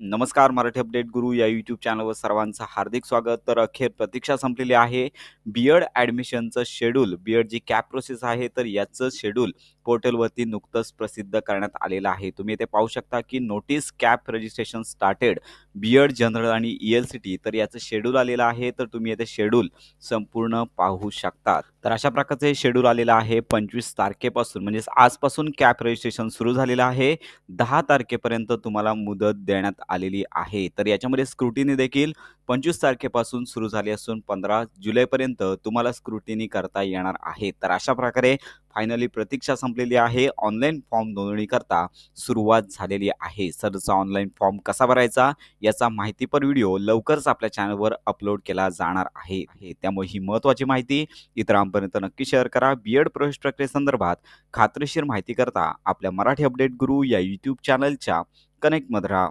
नमस्कार मराठी अपडेट गुरु या यूट्यूब चॅनलवर सर्वांचं हार्दिक स्वागत. तर अखेर प्रतीक्षा संपलेली आहे. बी एड ॲडमिशनचं शेड्यूल बी एड जी कॅप प्रोसेस आहे तर याचं शेड्यूल पोर्टलवरती नुकतंच प्रसिद्ध करण्यात आलेलं आहे. तुम्ही इथे पाहू शकता की notice CAP registration started B Ed general आणि ई एल सी टी तर याचं शेड्यूल आलेलं आहे. तर तुम्ही येथे शेड्यूल संपूर्ण पाहू शकता तर अशा प्रकारचं हे शेड्यूल आलेलं आहे पंचवीस तारखेपासून. म्हणजेच आजपासून कॅप रजिस्ट्रेशन सुरू झालेलं आहे. दहा तारखेपर्यंत तुम्हाला मुदत देण्यात आलेली आहे. तर याच्यामध्ये स्क्रुटिनी देखील पंचवीस तारखेपासून सुरू झाली असून पंधरा जुलैपर्यंत तुम्हाला स्क्रुटिनी करता येणार आहे. तर अशा प्रकारे फायनली प्रतीक्षा संपलेली आहे. ऑनलाईन फॉर्म नोंदणीकरता सुरुवात झालेली आहे. सरचा ऑनलाईन फॉर्म कसा भरायचा? याचा माहितीपर व्हिडिओ लवकरच आपल्या चॅनलवर अपलोड केला जाणार आहे. त्यामुळे ही महत्त्वाची माहिती इतरांपर्यंत नक्की शेअर करा. बी एड प्रवेश प्रक्रियेसंदर्भात खात्रीशीर माहिती करता आपल्या मराठी अपडेट गुरु या यूट्यूब चॅनलच्या कनेक्टमध्ये राहा